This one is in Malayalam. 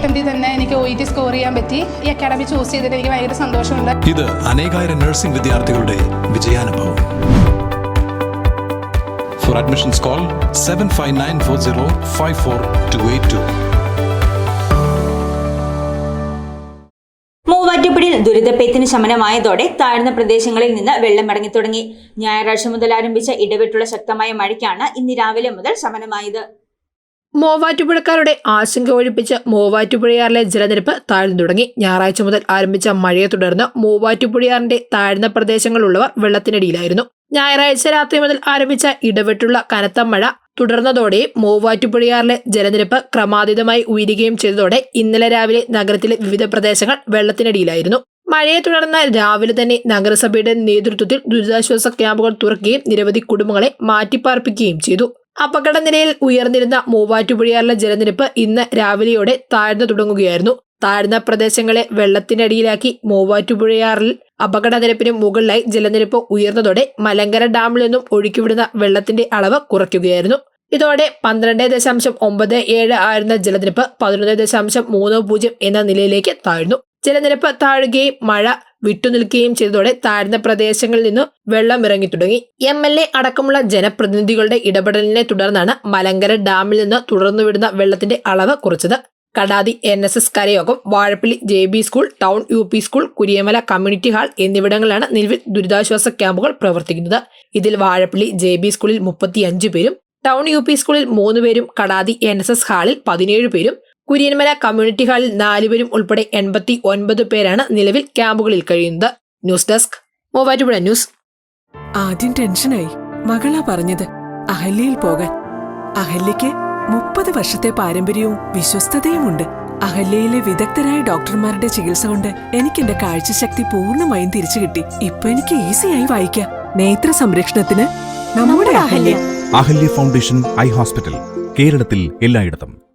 അറ്റംപ്റ്റിൽ തന്നെ എനിക്ക് ഒ ഇ ടി സ്കോർ ചെയ്യാൻ പറ്റി. ഈ അക്കാഡമി ചൂസ് ചെയ്തിട്ട് എനിക്ക് ഭയങ്കര സന്തോഷമുണ്ട്. ഇത് അനേകായിരം നഴ്സിംഗ് വിദ്യാർത്ഥികളുടെ വിജയാനുഭവം. For admissions call seven five nine four zero five four two eight two മൂവാറ്റുപുഴയിൽ ദുരിതപ്പെയ്ത്തിന് ശമനമായതോടെ താഴ്ന്ന പ്രദേശങ്ങളിൽ നിന്ന് വെള്ളം ഇറങ്ങിത്തുടങ്ങി തുടങ്ങി ഞായറാഴ്ച മുതൽ ആരംഭിച്ച ഇടവിട്ടുള്ള ശക്തമായ മഴയ്ക്കാണ് ഇന്ന് രാവിലെ മുതൽ ശമനമായത്. മൂവാറ്റുപുഴക്കാരുടെ ആശങ്ക ഒഴിപ്പിച്ച് മൂവാറ്റുപുഴയാറിലെ ജലനിരപ്പ് താഴ്ന്നു തുടങ്ങി. ഞായറാഴ്ച മുതൽ ആരംഭിച്ച മഴയെ തുടർന്ന് മൂവാറ്റുപുഴയാറിന്റെ താഴ്ന്ന പ്രദേശങ്ങളിലുള്ളവർ വെള്ളത്തിനടിയിലായിരുന്നു. ഞായറാഴ്ച രാത്രി മുതൽ ആരംഭിച്ച ഇടവിട്ടുള്ള കനത്ത മഴ തുടർന്നതോടെ മൂവാറ്റുപുഴയാറിലെ ജലനിരപ്പ് ക്രമാതീതമായി ഉയരുകയും ചെയ്തതോടെ ഇന്നലെ രാവിലെ നഗരത്തിലെ വിവിധ പ്രദേശങ്ങൾ വെള്ളത്തിനടിയിലായിരുന്നു. മഴയെ തുടർന്ന് രാവിലെ തന്നെ നഗരസഭയുടെ നേതൃത്വത്തിൽ ദുരിതാശ്വാസ ക്യാമ്പുകൾ തുറക്കുകയും നിരവധി കുടുംബങ്ങളെ മാറ്റിപ്പാർപ്പിക്കുകയും ചെയ്തു. അപകട നിലയിൽ ഉയർന്നിരുന്ന മൂവാറ്റുപുഴയാറിലെ ജലനിരപ്പ് ഇന്ന് രാവിലെയോടെ താഴ്ന്നു തുടങ്ങുകയായിരുന്നു. താഴ്ന്ന പ്രദേശങ്ങളെ വെള്ളത്തിനടിയിലാക്കി മൂവാറ്റുപുഴയാറിൽ അപകട നിരപ്പിന് മുകളിലായി ജലനിരപ്പ് ഉയർന്നതോടെ മലങ്കര ഡാമിൽ നിന്നും ഒഴുക്കിവിടുന്ന വെള്ളത്തിന്റെ അളവ് കുറയ്ക്കുകയായിരുന്നു. ഇതോടെ പന്ത്രണ്ട് ദശാംശം ഒമ്പത് ഏഴ് ആയിരുന്ന ജലനിരപ്പ് പതിനൊന്ന് ദശാംശം മൂന്ന് പൂജ്യം എന്ന നിലയിലേക്ക് താഴ്ന്നു. ജലനിരപ്പ് താഴുകയും മഴ വിട്ടുനിൽക്കുകയും ചെയ്തതോടെ താഴ്ന്ന പ്രദേശങ്ങളിൽ നിന്നും വെള്ളം ഇറങ്ങി തുടങ്ങി. എം എൽ എ അടക്കമുള്ള ജനപ്രതിനിധികളുടെ ഇടപെടലിനെ തുടർന്നാണ് മലങ്കര ഡാമിൽ നിന്ന് തുടർന്നു വിടുന്ന വെള്ളത്തിന്റെ അളവ് കുറച്ചത്. Kadathy N S S കരയോഗം Vazhappally J B school town U P school Kuriyamala community hall എന്നിവിടങ്ങളിലാണ് നിലവിൽ ദുരിതാശ്വാസ ക്യാമ്പുകൾ പ്രവർത്തിക്കുന്നത്. ഇതിൽ വാഴപ്പള്ളി ജെ ബി സ്കൂളിൽ മുപ്പത്തിയഞ്ച് പേരും ടൗൺ യു പി സ്കൂളിൽ മൂന്ന് പേരും കടാതി എൻ എസ് എസ് ഹാളിൽ പതിനേഴ് പേരും കുര്യന്മല കമ്മ്യൂണിറ്റി ഹാളിൽ നാലുപേരും ഉൾപ്പെടെ എൺപത്തി ഒൻപത് പേരാണ് നിലവിൽ ക്യാമ്പുകളിൽ കഴിയുന്നത്. News desk Muvattupuzha news. ആദ്യം ടെൻഷനായി. മകളാ പറഞ്ഞത് അഹല്യയിൽ പോകാൻ. അഹല്യയ്ക്ക് മുപ്പത് വർഷത്തെ പാരമ്പര്യവും വിശ്വസ്തതയുമുണ്ട്. അഹല്യയിലെ വിദഗ്ധരായ ഡോക്ടർമാരുടെ ചികിത്സ കൊണ്ട് എനിക്ക് എന്റെ കാഴ്ചശക്തി പൂർണമായും തിരിച്ചു കിട്ടി. ഇപ്പൊ എനിക്ക് ഈസിയായി വായിക്കാം. നേത്ര സംരക്ഷണത്തിന് നമ്മുടെ Ahalya. Ahalya foundation eye hospital കേരളത്തിൽ എല്ലായിടത്തും.